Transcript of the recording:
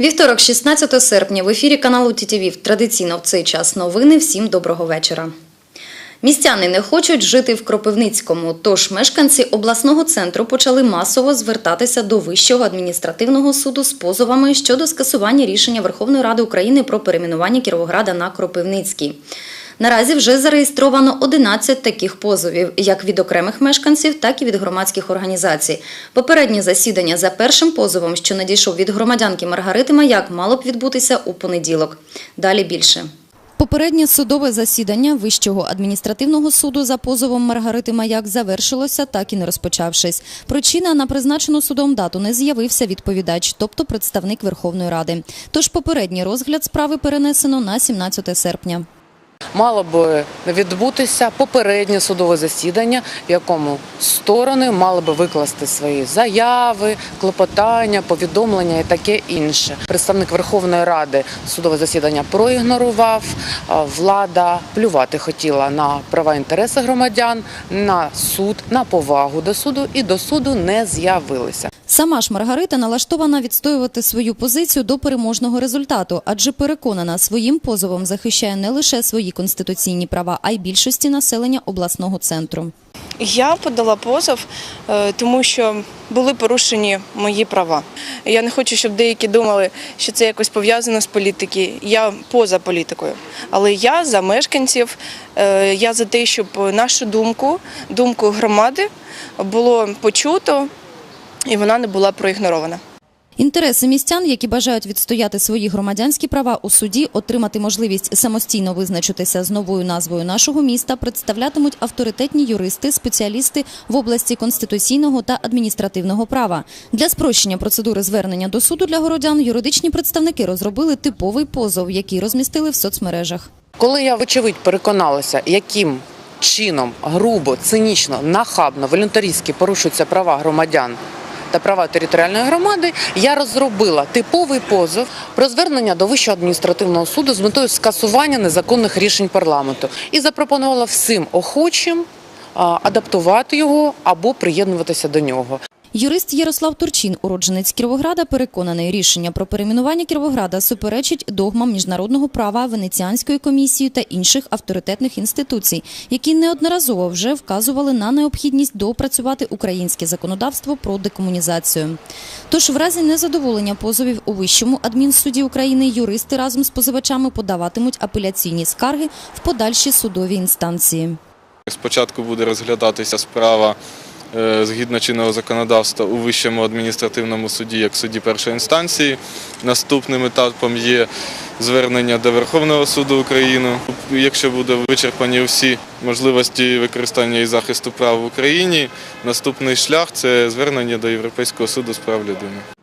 Вівторок, 16 серпня, в ефірі каналу ТІТІВІВ. Традиційно в цей час новини. Всім доброго вечора. Містяни не хочуть жити в Кропивницькому, тож мешканці обласного центру почали масово звертатися до Вищого адміністративного суду з позовами щодо скасування рішення Верховної Ради України про перейменування Кіровограда на Кропивницький. Наразі вже зареєстровано 11 таких позовів, як від окремих мешканців, так і від громадських організацій. Попереднє засідання за першим позовом, що надійшов від громадянки Маргарити Маяк, мало б відбутися у понеділок. Далі більше. Попереднє судове засідання Вищого адміністративного суду за позовом Маргарити Маяк завершилося, так і не розпочавшись. Причина на призначену судом дату не з'явився відповідач, тобто представник Верховної Ради. Тож попередній розгляд справи перенесено на 17 серпня. Мало би відбутися попереднє судове засідання, в якому сторони мали би викласти свої заяви, клопотання, повідомлення і таке інше. Представник Верховної Ради судове засідання проігнорував. Влада плювати хотіла на права інтереси громадян, на суд, на повагу до суду і до суду не з'явилися. Сама ж Маргарита налаштована відстоювати свою позицію до переможного результату, адже переконана, своїм позовом захищає не лише свої конституційні права, а й більшості населення обласного центру. Я подала позов, е, тому що були порушені мої права. Я не хочу, щоб деякі думали, що це якось пов'язано з політики. Я поза політикою. Але я за мешканців, е, я за те, щоб нашу думку, думку громади було почуто і вона не була проігнорована. Інтереси містян, які бажають відстояти свої громадянські права у суді, отримати можливість самостійно визначитися з новою назвою нашого міста, представлятимуть авторитетні юристи, спеціалісти в області конституційного та адміністративного права. Для спрощення процедури звернення до суду для городян юридичні представники розробили типовий позов, який розмістили в соцмережах. Коли я вочевидь переконалася, яким чином грубо, цинічно, нахабно, волюнтаристськи порушуються права громадян та права територіальної громади, я розробила типовий позов про звернення до Вищого адміністративного суду з метою скасування незаконних рішень парламенту і запропонувала всім охочим адаптувати його або приєднуватися до нього. Юрист Ярослав Турчин, уродженець Кіровограда, переконаний, рішення про перейменування Кіровограда суперечить догмам міжнародного права, Венеціанської комісії та інших авторитетних інституцій, які неодноразово вже вказували на необхідність доопрацювати українське законодавство про декомунізацію. Тож, в разі незадоволення позовів у Вищому адмінсуді України юристи разом з позивачами подаватимуть апеляційні скарги в подальші судові інстанції. Спочатку буде розглядатися справа згідно чинного законодавства у Вищому адміністративному суді як суді першої інстанції. Наступним етапом є звернення до Верховного суду України. Якщо буде вичерпані всі можливості використання і захисту прав в Україні, наступний шлях це звернення до Європейського суду з прав людини.